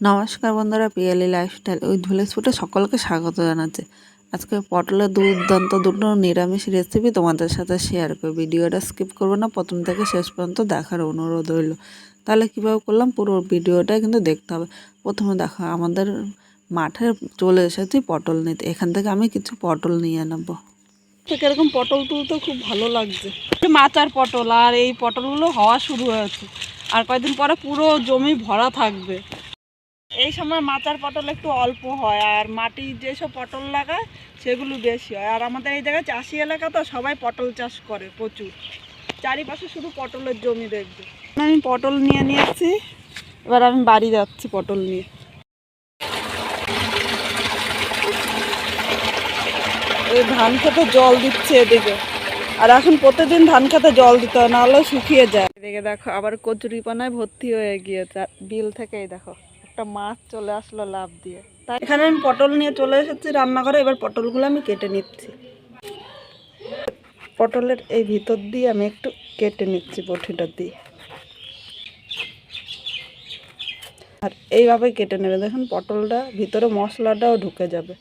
নমস্কার বন্ধুরা, পিয়ালি লাইফস্টাইল ওই ফুটে সকলকে স্বাগত জানাচ্ছে। আজকে পটলের দুর্দান্ত দুটো নিরামিষ রেসিপি তোমাদের সাথে শেয়ার করব। ভিডিওটা স্কিপ করব না, প্রথম থেকে শেষ পর্যন্ত দেখার অনুরোধ রইল। তাহলে কীভাবে করলাম, পুরো ভিডিওটা কিন্তু দেখতে হবে। প্রথমে দেখো, আমাদের মাঠে চলে এসেছি পটল নিতে। এখান থেকে আমি কিছু পটল নিয়ে নেব। এরকম পটল তুলতে খুব ভালো লাগছে। মাচার পটল, আর এই পটলগুলো হওয়া শুরু হয়েছে। আর কয়েকদিন পরে পুরো জমি ভরা থাকবে। এই সময় মাচার পটল একটু অল্প হয়, আর মাটি যেসব পটল লাগায়, সেগুলো বেশি হয়। আর আমাদের এই জায়গায় চাষি এলাকা তো সবাই পটল চাষ করে প্রচুর। চারিপাশে শুধু পটলের জমি দেখবে। আমি পটল নিয়ে নিয়েছি এবার আমি বাড়ি যাচ্ছি পটল নিয়ে। এই ধান খেতে জল দিচ্ছে এদিকে। আর এখন প্রতিদিন ধান খেতে জল দিতে হয়, নাহলে শুকিয়ে যায়। এদিকে দেখো, আবার কচুরি পানায় ভর্তি হয়ে গিয়েছে বিল থেকেই দেখো। একটা মাছ চলে আসলো লাভ দিয়ে। তাই এখানে আমি পটল নিয়ে চলে এসেছি রান্নাঘরে, এবার পটলগুলো আমি কেটে নিচ্ছি। পটলের এই ভিতর দিয়ে আমি একটু কেটে নিচ্ছি বটিটা দিয়ে। আর এইভাবে কেটে নেবে। দেখুন, পটলটা ভিতরে মশলাটাও ঢুকে যাবে।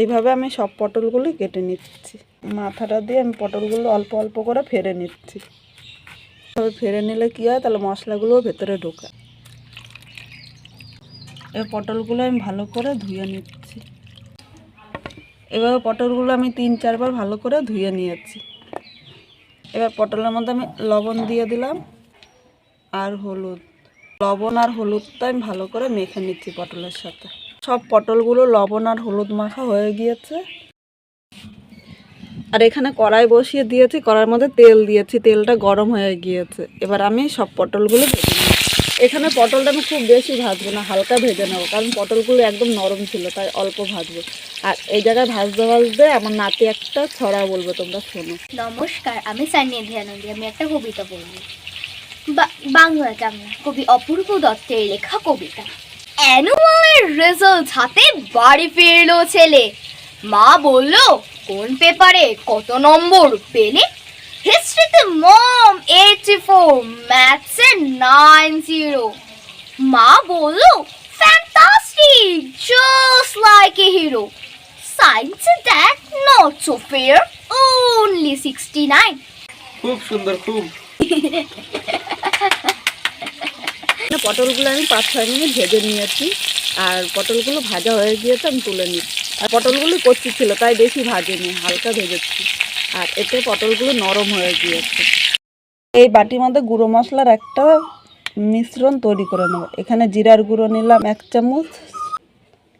এইভাবে আমি সব পটলগুলি কেটে নিচ্ছি। মাথাটা দিয়ে আমি পটলগুলো অল্প অল্প করে ফেরে নিচ্ছি। ফেরে নিলে কী হয়? তাহলে মশলাগুলোও ভেতরে ঢোকায় এবার পটলগুলো আমি ভালো করে ধুয়ে নিচ্ছি। এভাবে পটলগুলো আমি তিন, চারবার ভালো করে ধুয়ে নিয়েছি। এবার পটলের মধ্যে আমি লবণ দিয়ে দিলাম আর হলুদ। লবণ আর হলুদটা আমি ভালো করে মেখে নিচ্ছি পটলের সাথে। সব পটলগুলো লবণ আর হলুদ মাখা হয়ে গিয়েছে। আর এখানে কড়াই বসিয়ে দিয়েছি, কড়াইয়ের মধ্যে তেল দিয়েছি, তেলটা গরম হয়ে গিয়েছে। এবার আমি সব পটলগুলো ভেজে এখানে পটলটা আমি খুব বেশি ভাজবো না, হালকা ভেজে নেব, কারণ পটলগুলো একদম নরম ছিল, তাই অল্প ভাজবো। আর এই জায়গায় ভাজতে ভাজতে আমার নাতি একটা ছড়া বলব, তোমরা শোনো। নমস্কার, আমি সান্নিধি আনন্দী আমি একটা কবিতা বলব বাংলা বাংলা কবি অপূর্ব দত্তের লেখা কবিতা। অ্যানুয়ালের রেজাল্ট হাতে বাড়ি ফিরলো ছেলে। মা বলল, কোন পেপারে কত নম্বর পেলে? হিস্ট্রিতে মম এইটি ফোর ম্যাথসে নাইন জিরো মা বলল fantastic just like a hero সায়েন্সে that not so fair only 69 খুব সুন্দর খুব। পটলগুলো আমি পাঁচ ছয় মিনিট ভেজে নিয়েছি। আর পটলগুলো ভাজা হয়ে গিয়েছে আমি তুলে নিচ্ছি আর পটলগুলো কচি ছিল তাই বেশি ভাজেনি হালকা ভেজেছি। আর এতে পটলগুলো নরম হয়ে গিয়েছে। এই বাটির মধ্যে গুঁড়ো মশলার একটা মিশ্রণ তৈরি করে নেব। এখানে জিরার গুঁড়ো নিলাম এক চামচ,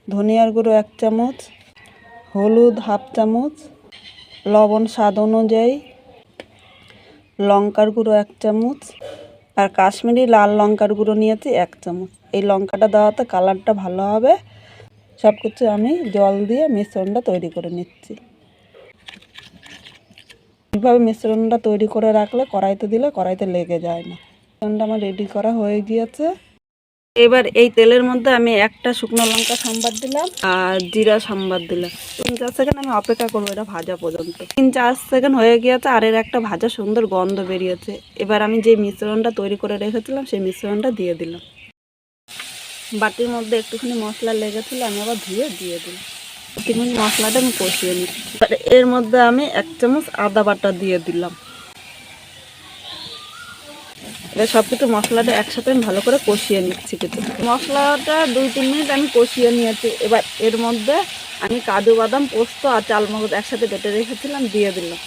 ধনিয়ার গুঁড়ো এক চামচ, হলুদ হাফ চামচ, লবণ স্বাদ অনুযায়ী, লঙ্কার গুঁড়ো এক চামচ আর কাশ্মীরি লাল লঙ্কার গুঁড়ো নিয়েছি এক চামচ। এই লঙ্কাটা দেওয়াতে কালারটা ভালো হবে। সব কিছু আমি জল দিয়ে মিশ্রণটা তৈরি করে নিচ্ছি। এইভাবে মিশ্রণটা তৈরি করে রাখলে কড়াইতে দিলে কড়াইতে লেগে যায় না। মিশ্রণটা আমার রেডি করা হয়ে গিয়েছে। এবার এই তেলের মধ্যে আমি একটা শুকনো লঙ্কা সাম্বার দিলাম আর জিরা সাম্বার দিলাম। তিন চার সেকেন্ড আমি অপেক্ষা করব এটা ভাজা পর্যন্ত। তিন চার সেকেন্ড হয়ে গিয়েছে আর এর একটা ভাজা সুন্দর গন্ধ বেরিয়েছে। এবার আমি যে মিশ্রণটা তৈরি করে রেখেছিলাম সেই মিশ্রণটা দিয়ে দিলাম। বাটির মধ্যে একটুখানি মশলা লেগেছিল, আমি আবার ধুয়ে দিয়ে দিলাম। মিনিট মশলাটা আমি কষিয়ে এবার এর মধ্যে আমি এক চামচ আদা বাটা দিয়ে দিলাম। এবার সব কিছু মশলাটা একসাথে আমি ভালো করে কষিয়ে নিচ্ছি কিছু মশলাটা দুই, তিন মিনিট আমি কষিয়ে নিয়েছি। এবার এর মধ্যে আমি কাজু বাদাম পোস্ত আর চালমগজ একসাথে বেটে রেখেছিলাম, দিয়ে দিলাম।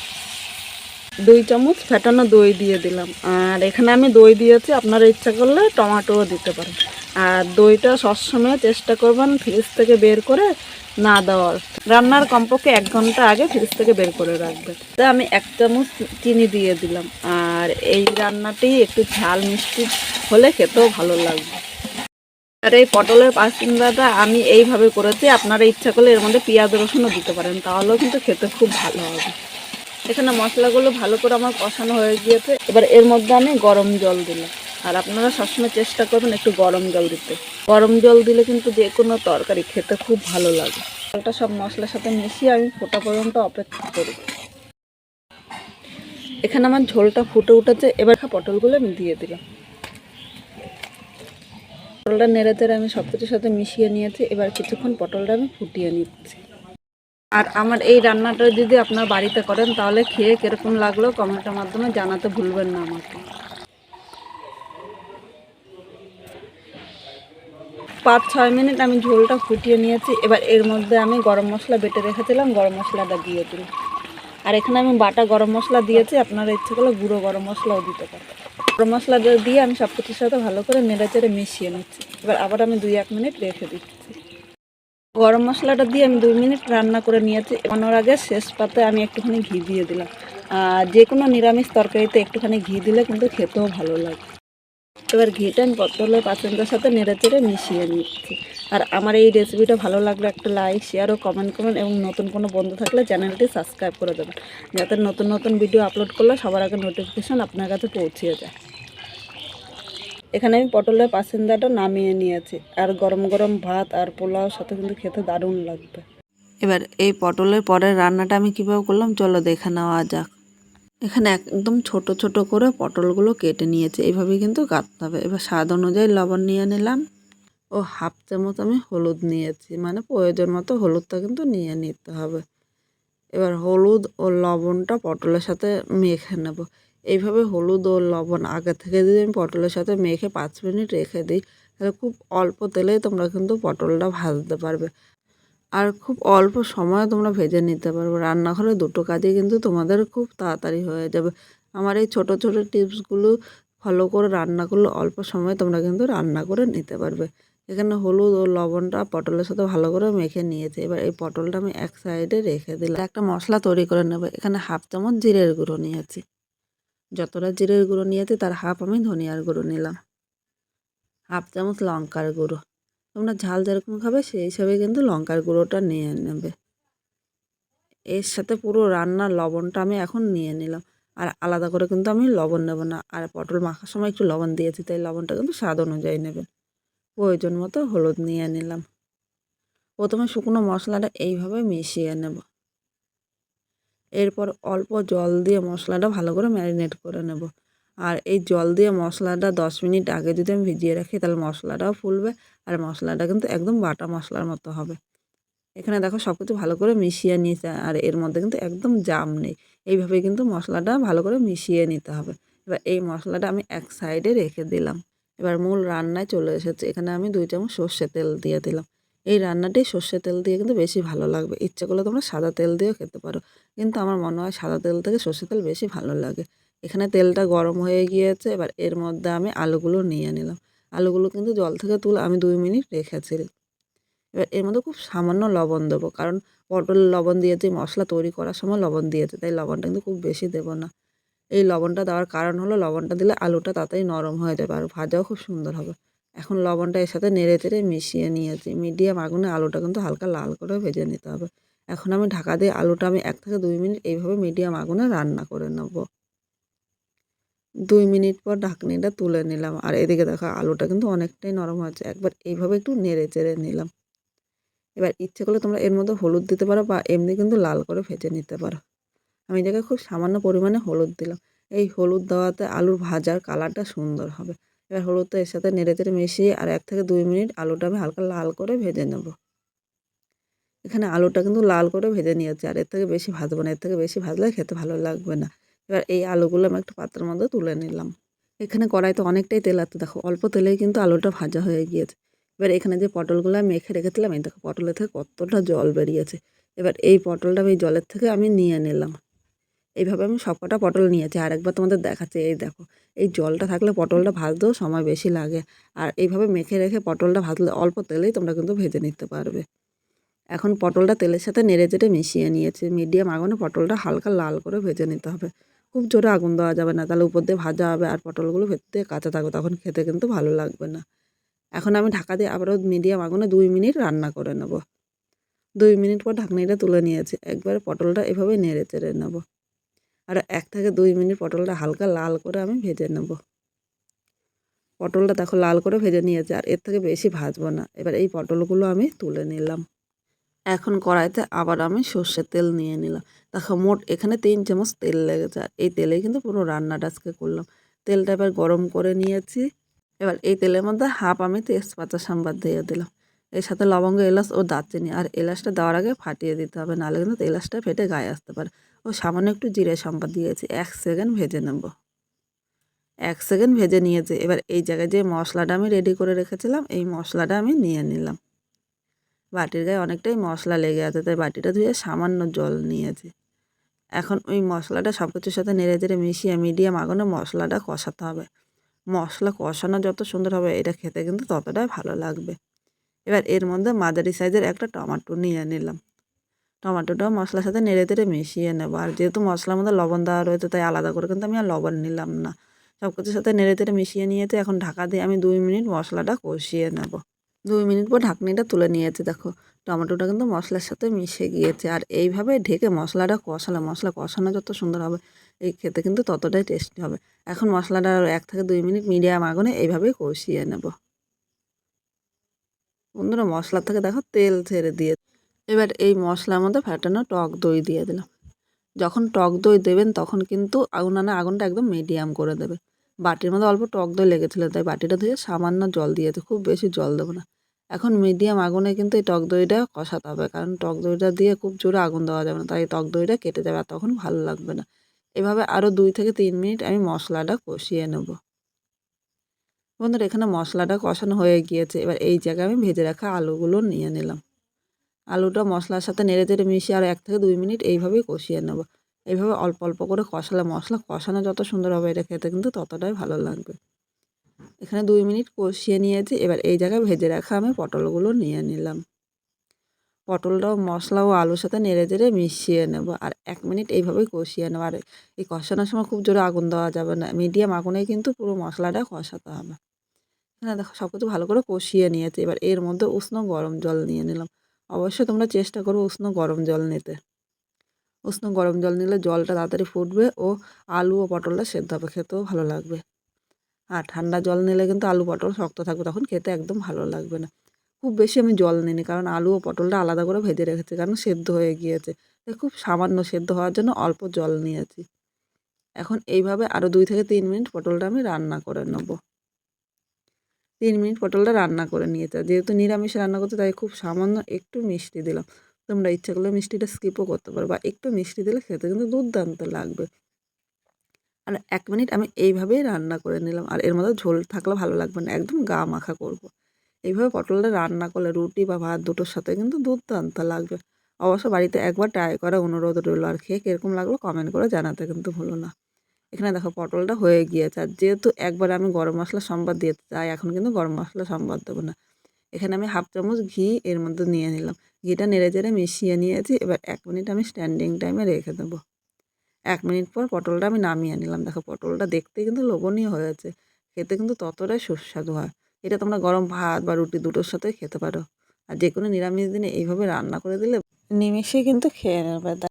দুই চামচ ফেটানো দই দিয়ে দিলাম। আর এখানে আমি দই দিয়েছি, আপনারা ইচ্ছা করলে টমাটোও দিতে পারেন। আর দইটা সবসময় চেষ্টা করবেন ফ্রিজ থেকে বের করে না দেওয়ার। রান্নার কমপক্ষে এক ঘণ্টা আগে ফ্রিজ থেকে বের করে রাখবে। তো আমি এক চামচ চিনি দিয়ে দিলাম। আর এই রান্নাটি একটু ঝাল মিষ্টি হলে খেতেও ভালো লাগবে। আর এই পটলের পাসিন্দাটা আমি এইভাবে করেছি। আপনারা ইচ্ছা করলে এর মধ্যে পেঁয়াজ রসুনও দিতে পারেন। তাহলেও কিন্তু খেতে খুব ভালো হবে। এখানে মশলাগুলো ভালো করে আমার কষানো হয়ে গিয়েছে। এবার এর মধ্যে আমি গরম জল দিলাম। আর আপনারা সবসময় চেষ্টা করবেন একটু গরম জল দিতে। গরম জল দিলে কিন্তু যে কোনো তরকারি খেতে খুব ভালো লাগে। জলটা সব মশলার সাথে মিশিয়ে আমি ফোটা পর্যন্ত অপেক্ষা করি। এখানে আমার ঝোলটা ফুটে উঠেছে, এবার পটলগুলো আমি দিয়ে দিলাম। পটলটা নেড়েচেড়ে আমি সব কিছুর সাথে মিশিয়ে নিয়েছি, এবার কিছুক্ষণ পটলটা আমি ফুটিয়ে নিচ্ছি। আর আমার এই রান্নাটা যদি আপনার বাড়িতে করেন, তাহলে খেয়ে কীরকম লাগল কমেন্টের মাধ্যমে জানাতে ভুলবেন না আমাকে। পাঁচ ছয় মিনিট আমি ঝোলটা ফুটিয়ে নিয়েছি। এবার এর মধ্যে আমি গরম মশলা বেটে রেখেছিলাম, গরম মশলাটা দিয়ে দিলাম। আর এখানে আমি বাটা গরম মশলা দিয়েছি, আপনারা ইচ্ছে করলে গুঁড়ো গরম মশলাও দিতে পারেন। গরম মশলা দিয়ে আমি সব কিছুর সাথে ভালো করে নেড়ে চেড়ে মিশিয়ে নিচ্ছি। এবার আবার আমি দুই এক মিনিট রেখে দিচ্ছি। গরম মশলাটা দিয়ে আমি দুই মিনিট রান্না করে নিয়েছি। বানানোর আগে শেষ পাতে আমি একটুখানি ঘি দিয়ে দিলাম। যে কোনো নিরামিষ তরকারিতে একটুখানি ঘি দিলে কিন্তু খেতেও ভালো লাগে। এবার ঘিটা আমি পটলের পাচনটার সাথে নেড়ে চেড়ে মিশিয়ে নিচ্ছি। আর আমার এই রেসিপিটা ভালো লাগলে একটা লাইক শেয়ার ও কমেন্ট করুন এবং নতুন কোনো বন্ধু থাকলে চ্যানেলটি সাবস্ক্রাইব করে দেবেন। যাতে নতুন নতুন ভিডিও আপলোড করলে সবার আগে নোটিফিকেশান আপনার কাছে পৌঁছিয়ে যায়। এখানে আমি পটলের পাসিন্দাটা নামিয়ে নিয়েছি। আর গরম গরম ভাত আর পোলাও সাথে কিন্তু খেতে দারুণ লাগবে। এবার এই পটলের পরের রান্নাটা আমি কীভাবে করলাম? চলো দেখে নেওয়া যাক। এখানে একদম ছোট ছোট করে পটলগুলো কেটে নিয়েছে। এইভাবেই কিন্তু কাটতে হবে। এবার স্বাদ অনুযায়ী লবণ নিয়ে নিলাম। ও হাফ চামচ আমি হলুদ নিয়েছি। মানে প্রয়োজন মতো হলুদটা কিন্তু নিয়ে নিতে হবে। এবার হলুদ ও লবণটা পটলের সাথে মেখে নেব। এইভাবে হলুদ ও লবণ আগে থেকে যদি আমি পটলের সাথে মেখে পাঁচ মিনিট রেখে দিই, তাহলে খুব অল্প তেলেই তোমরা কিন্তু পটলটা ভাজতে পারবে। আর খুব অল্প সময়ে তোমরা ভেজে নিতে পারবে। রান্নাঘরে দুটো কাজে কিন্তু তোমাদের খুব তাড়াতাড়ি হয়ে যাবে। আমার এই ছোট ছোট টিপসগুলো ফলো করে রান্না করলে অল্প সময়ে তোমরা কিন্তু রান্না করে নিতে পারবে। এখানে হলুদ ও লবণটা পটলের সাথে ভালো করে মেখে নিয়েছে। এবার এই পটলটা আমি এক সাইডে রেখে দিলাম। একটা মশলা তৈরি করে নেব। এখানে হাফ চামচ জিরের গুঁড়ো নিয়েছি। যতটা জিরের গুঁড়ো নিয়েছি তার হাফ আমি ধনিয়ার গুঁড়ো নিলাম। হাফ চামচ লঙ্কার গুঁড়ো। তোমরা ঝাল যেরকম খাবে, সেই হিসাবে কিন্তু লঙ্কার গুঁড়োটা নিয়ে নেবে। এর সাথে পুরো রান্নার লবণটা আমি এখন নিয়ে নিলাম। আর আলাদা করে কিন্তু আমি লবণ নেব না। আর পটল মাখার সময় একটু লবণ দিয়েছি, তাই লবণটা কিন্তু স্বাদ অনুযায়ী নেবেন প্রয়োজন মতো হলুদ নিয়ে নিলাম। প্রথমে শুকনো মশলাটা এইভাবে মিশিয়ে নেব। এরপর অল্প জল দিয়ে মশলাটা ভালো করে ম্যারিনেট করে নেব। আর এই জল দিয়ে মশলাটা দশ মিনিট আগে যদি আমি ভিজিয়ে রাখি, তাহলে মশলাটাও ফুলবে আর মশলাটা কিন্তু একদম বাটা মশলার মতো হবে। এখানে দেখো সব কিছু ভালো করে মিশিয়ে নিয়েছে আর এর মধ্যে কিন্তু একদম জাম নেই। এইভাবে কিন্তু মশলাটা ভালো করে মিশিয়ে নিতে হবে। এবার এই মশলাটা আমি এক সাইডে রেখে দিলাম। এবার মূল রান্নায় চলে এসেছে। এখানে আমি দুই চামচ সর্ষে তেল দিয়ে দিলাম। এই রান্নাটি সর্ষে তেল দিয়ে কিন্তু বেশি ভালো লাগবে। ইচ্ছে করলে তোমরা সাদা তেল দিয়েও খেতে পারো। কিন্তু আমার মনে হয় সাদা তেল থেকে সর্ষে তেল বেশি ভালো লাগে। এখানে তেলটা গরম হয়ে গিয়েছে, এবার এর মধ্যে আমি আলুগুলো নিয়ে নিলাম। আলুগুলো কিন্তু জল থেকে তুলে আমি দুই মিনিট রেখেছি এবার এর মধ্যে খুব সামান্য লবণ দেবো, কারণ পটল লবণ দিয়েছি, মশলা তৈরি করার সময় লবণ দিয়েছে, তাই লবণটা কিন্তু খুব বেশি দেবো না। এই লবণটা দেওয়ার কারণ হলো লবণটা দিলে আলুটা তাড়াতাড়ি নরম হয়ে যাবে আর ভাজাও খুব সুন্দর হবে। এখন লবণটা এর সাথে নেড়ে চেড়ে মিশিয়ে নিয়েছি, মিডিয়াম আগুনে আলুটা কিন্তু হালকা লাল করে ভেজে নিতে হবে। এখন আমি ঢাকা দিয়ে আলুটা আমি এক থেকে দুই মিনিট এইভাবে মিডিয়াম আগুনে রান্না করে নেব। দুই মিনিট পর ঢাকনিটা তুলে নিলাম। আর এদিকে দেখো আলুটা কিন্তু অনেকটাই নরম হয়েছে। একবার এইভাবে একটু নেড়ে চেড়ে নিলাম। এবার ইচ্ছে করলে তোমরা এর মধ্যে হলুদ দিতে পারো বা এমনি কিন্তু লাল করে ভেজে নিতে পারো। আমি জায়গায় খুব সামান্য পরিমাণে হলুদ দিলাম। এই হলুদ দেওয়াতে আলুর ভাজার কালারটা সুন্দর হবে। এবার হলুদটা এর সাথে নেড়ে চেড়ে মিশিয়ে আর এক থেকে দুই মিনিট আলুটা আমি হালকা লাল করে ভেজে নেব। এখানে আলুটা কিন্তু লাল করে ভেজে নিয়েছে। আর এর থেকে বেশি ভাজবো না। এর থেকে বেশি ভাজলে খেতে ভালো লাগবে না। এবার এই আলুগুলো আমি একটা পাত্রের মধ্যে তুলে নিলাম। এখানে কড়াইতে অনেকটাই তেল আছে, দেখো, অল্প তেলেই কিন্তু আলুটা ভাজা হয়ে গিয়েছে। এবার এখানে যে পটলগুলো আমি মেখে রেখেছিলাম, এই দেখো, পটলের থেকে কতটা জল বেরিয়েছে। এবার এই পটলটা আমি জলের থেকে আমি নিয়ে নিলাম। এইভাবে আমি সবকটা পটল নিয়েছি। আর একবার তোমাদের দেখাচ্ছি, এই দেখো, এই জলটা থাকলে পটলটা ভাজতেও সময় বেশি লাগে। আর এইভাবে মেখে রেখে পটলটা ভাজলে অল্প তেলেই তোমরা কিন্তু ভেজে নিতে পারবে। এখন পটলটা তেলের সাথে নেড়ে চেড়ে মিশিয়ে নিয়েছি। মিডিয়াম আগুনে পটলটা হালকা লাল করে ভেজে নিতে হবে। খুব জোরে আগুন দেওয়া যাবে না। তাহলে উপর দিয়ে ভাজা হবে আর পটলগুলো ভেতর কাঁচা থাকবে, তখন খেতে কিন্তু ভালো লাগবে না। এখন আমি ঢাকা দিয়ে আবারও মিডিয়াম আগুনে দুই মিনিট রান্না করে নেব। দুই মিনিট পর ঢাকনিটা তুলে নিয়েছি। একবারে পটলটা এভাবে নেড়ে চেড়ে নেব। আর এক থেকে দুই মিনিট পটলটা হালকা লাল করে আমি ভেজে নেব। পটলটা দেখো লাল করে ভেজে নিয়েছে আর এর থেকে বেশি ভাজবো না। এবার এই পটলগুলো আমি তুলে নিলাম। এখন কড়াইতে আবার আমি সর্ষের তেল নিয়ে নিলাম। দেখো মোট এখানে তিন চামচ তেল লেগেছে এই তেলে কিন্তু পুরো রান্নাটা আজকে করলাম। তেলটা এবার গরম করে নিয়েছি। এবার এই তেলের মধ্যে হাফ আমি তেজপাতা সাম্বার দিয়ে দিলাম। এর সাথে লবঙ্গ, এলাচ ও দারচিনি আর এলাচটা দেওয়ার আগে ফাটিয়ে দিতে হবে, নাহলে কিন্তু এলাচটা ফেটে গায়ে আসতে পারে। ও সামান্য একটু জিরে সম্বাদ দিয়েছি, এক সেকেন্ড ভেজে নেব। এক সেকেন্ড ভেজে নিয়েছে। এবার এই জায়গায় যে মশলাটা আমি রেডি করে রেখেছিলাম, এই মশলাটা আমি নিয়ে নিলাম। বাটির গায়ে অনেকটাই মশলা লেগে আছে, তাই বাটিটা ধুয়ে সামান্য জল নিয়েছি। এখন ওই মশলাটা সব কিছুর সাথে নেড়ে চেড়ে মিশিয়ে মিডিয়াম আগুনে মশলাটা কষাতে হবে। মশলা কষানো যত সুন্দর হবে, এটা খেতে কিন্তু ততটাই ভালো লাগবে। এবার এর মধ্যে মাঝারি সাইজের একটা টমাটো নিয়ে নিলাম। টমেটোটাও মশলার সাথে নেড়ে তেড়ে মিশিয়ে নেব। আর যেহেতু মশলার মধ্যে লবণ দেওয়া রয়েছে, তাই আলাদা করে কিন্তু আমি আর লবণ নিলাম না। সব কিছুর সাথে নেড়ে তেড়ে মিশিয়ে নিয়েছে, এখন ঢাকা দিয়ে আমি দুই মিনিট মশলাটা কষিয়ে নেব। দুই মিনিট পর ঢাকনিটা তুলে নিয়েছি, দেখো। টমেটোটা কিন্তু মশলার সাথে মিশে গিয়েছে, আর এইভাবে ঢেকে মশলাটা কষালে, মশলা কষানো যত সুন্দর হবে, এই খেতে কিন্তু ততটাই টেস্টি হবে। এখন মশলাটা এক থেকে দুই মিনিট মিডিয়াম আগুনে এইভাবেই কষিয়ে নেব। বন্ধুরা মশলা থেকে দেখো তেল ছেড়ে দিয়ে। এবার এই মশলার মধ্যে ফ্যাটানো টক দই দিয়ে দিলাম। যখন টক দই দেবেন, তখন কিন্তু উনানে আগুনটা একদম মিডিয়াম করে দেবে। বাটির মধ্যে অল্প টক দই লেগেছিলো, তাই বাটিটা ধুয়ে সামান্য জল দিয়েছে খুব বেশি জল দেবো না। এখন মিডিয়াম আগুনে কিন্তু এই টক দইটা কষাতে হবে, কারণ টক দইটা দিয়ে খুব জোরে আগুন দেওয়া যাবে না, তাই টক দইটা কেটে যাবে আর তখন ভালো লাগবে না। এভাবে আরও দুই থেকে তিন মিনিট আমি মশলাটা কষিয়ে নেব। বন্ধুরা, এখানে মশলাটা কষানো হয়ে গিয়েছে। এবার এই জায়গায় আমি ভেজে রাখা আলুগুলো নিয়ে নিলাম। আলুটা মশলার সাথে নেড়ে চেড়ে মিশিয়ে আর এক থেকে দুই মিনিট এইভাবেই কষিয়ে নেব। এইভাবে অল্প অল্প করে কষালে মশলা, কষানো যত সুন্দর হবে এটা খেতে কিন্তু ততটাই ভালো লাগবে। এখানে দুই মিনিট কষিয়ে নিয়েছি, এবার এই জায়গায় ভেজে রাখা আমি পটলগুলো নিয়ে নিলাম। পটলটাও মশলা ও আলুর সাথে নেড়ে চেড়ে মিশিয়ে নেব, আর এক মিনিট এইভাবেই কষিয়ে নেব। আর এই কষানোর সময় খুব জোরে আগুন দেওয়া যাবে না, মিডিয়াম আগুনেই কিন্তু পুরো মশলাটা কষাতে হবে। এখানে দেখো সব কিছু ভালো করে কষিয়ে নিয়েছি, এবার এর মধ্যে উষ্ণ গরম জল নিয়ে নিলাম। অবশ্যই তোমরা চেষ্টা করো উষ্ণ গরম জল নিতে। উষ্ণ গরম জল নিলে জলটা তাড়াতাড়ি ফুটবে ও আলু ও পটলটা সেদ্ধ হবে, খেতেও ভালো লাগবে। আর ঠান্ডা জল নিলে কিন্তু আলু পটল শক্ত থাকবে, তখন খেতে একদম ভালো লাগবে না। খুব বেশি আমি জল নিইনি, কারণ আলু ও পটলটা আলাদা করে ভেজে রেখেছি, কারণ সেদ্ধ হয়ে গিয়েছে। তাই খুব সামান্য সেদ্ধ হওয়ার জন্য অল্প জল নিয়েছি। এখন এইভাবে আরও দুই থেকে তিন মিনিট পটলটা আমি রান্না করে নেব। তিন মিনিট পটলটা রান্না করে নিয়েছে যেহেতু নিরামিষ রান্না করতে তাই খুব সামান্য একটু মিষ্টি দিলাম। তোমরা ইচ্ছা করলে মিষ্টিটা স্কিপও করতে পারো বা একটু মিষ্টি দিলে খেতে কিন্তু দুর্দান্ত লাগবে। আর এক মিনিট আমি এইভাবেই রান্না করে নিলাম। আর এর মধ্যে ঝোল থাকলে ভালো লাগবে না। একদম গা মাখা করব। এইভাবে পটলটা রান্না করলে রুটি বা ভাত দুটোর সাথে কিন্তু দুর্দান্ত লাগবে। অবশ্য বাড়িতে একবার ট্রাই করা অনুরোধ রইল। আর খেয়ে কীরকম লাগল কমেন্ট করে জানাতে কিন্তু ভুলো না। এখানে দেখো পটলটা হয়ে গিয়েছে। আর যেহেতু একবার আমি গরম মশলা সম্বাদ দিয়েতে চাই, এখন কিন্তু গরম মশলা সম্বাদ দেবো না। এখানে আমি হাফ চামচ ঘি এর মধ্যে নিয়ে নিলাম। ঘিটা নেড়ে চেড়ে মিশিয়ে নিয়েছি। এবার এক মিনিট আমি স্ট্যান্ডিং টাইমে রেখে দেবো। এক মিনিট পর পটলটা আমি নামিয়ে নিলাম। দেখো, পটলটা দেখতে কিন্তু লোভনীয় হয়েছে খেতে কিন্তু ততটাই সুস্বাদু হয়। এটা তোমরা গরম ভাত বা রুটি দুটোর সাথে খেতে পারো। আর যে কোনো নিরামিষ দিনে এইভাবে রান্না করে দিলে নিমেষে কিন্তু খেয়ে নেবে।